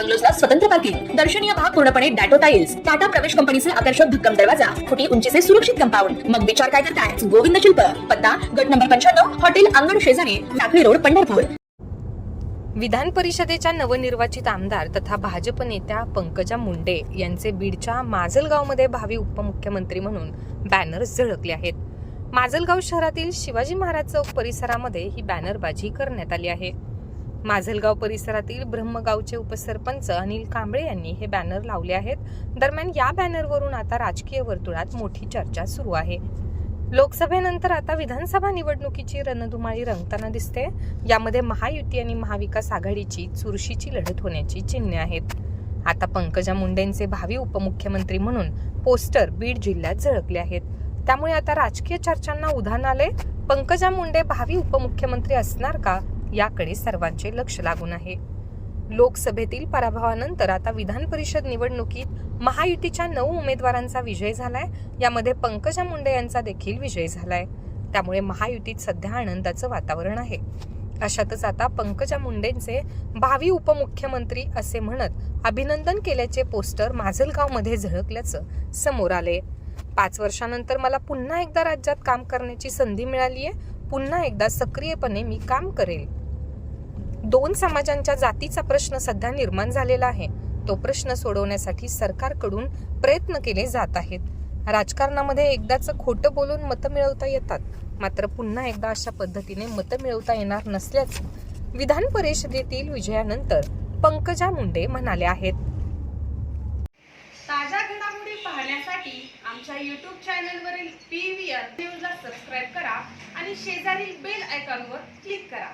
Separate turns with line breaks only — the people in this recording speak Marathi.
बंगलोजला स्वतंत्र पार्किंग दर्शनीय भाग पूर्णपणे डॅटो टाईल्स टाटा प्रवेश कंपनीचे आकर्षक भक्कम दरवाजा खोटी उंचीचे सुरक्षित कंपाऊंड. मग विचार काय करताय? गोविंद शिल्प पत्ता गट नंबर पंच्याण्णव हॉटेल अंगण शेजारी टाकळी रोड पंढरपूर.
विधान परिषदेच्या नवनिर्वाचित आमदार तथा भाजप नेत्या पंकजा मुंडे यांचे बीडच्या माजलगावमध्ये भावी उपमुख्यमंत्री म्हणून बॅनर्स झळकले आहेत. माजलगाव शहरातील शिवाजी महाराज चौक परिसरामध्ये ही बॅनरबाजी करण्यात आली आहे. माझलगाव परिसरातील ब्रह्मगावचे उपसरपंच अनिल कांबळे यांनी हे बॅनर लावले आहेत. दरम्यान या बॅनरवरून आता राजकीय वर्तुळात मोठी चर्चा सुरू आहे. लोकसभेनंतर आता विधानसभा निवडणुकीची रणधुमाळी रंगताना दिसते. यामध्ये महायुती आणि महाविकास आघाडीची चुरशीची लढत होण्याची चिन्हे आहेत. आता पंकजा मुंडेंचे भावी उपमुख्यमंत्री म्हणून पोस्टर बीड जिल्ह्यात झळकले आहेत. त्यामुळे आता राजकीय चर्चांना उधाण आले. पंकजा मुंडे भावी उपमुख्यमंत्री असणार का? याकडे सर्वांचे लक्ष लागून आहे. लोकसभेतील पराभवानंतर आता विधान परिषद निवडणुकीत महायुतीच्या नऊ उमेदवारांचा विजय झालाय. यामध्ये पंकजा मुंडे यांचा देखील विजय झालाय. त्यामुळे महायुतीत सध्या आनंदाचं वातावरण आहे. अशातच आता पंकजा मुंडेंचे भावी उपमुख्यमंत्री असे म्हणत अभिनंदन केल्याचे पोस्टर माजलगावमध्ये झळकल्याचं समोर आले. पाच वर्षानंतर मला पुन्हा एकदा राज्यात काम करण्याची संधी मिळाली आहे पुन्हा एकदा सक्रियपणे मी काम करेल. दोन समाजांच्या जातीचा प्रश्न सध्या निर्माण झालेला आहे. तो प्रश्न सोडवण्यासाठी सरकारकडून प्रयत्न केले जात आहेत. राजकारणामध्ये एकदाच खोटं बोलून मतं मिळवता येतात. मात्र पुन्हा एकदा अशा पद्धतीने मतं मिळवता येणार नसल्याचं विधान परिषदेतील विजयानंतर पंकजा मुंडे म्हणाले आहेत.
ताज्या घडामोडी पाहण्यासाठी आमच्या यूट्यूब चॅनलवरील पी व्ही आर न्यूजला सबस्क्राईब करा आणि शेजारील बेल आयकॉनवर क्लिक करा.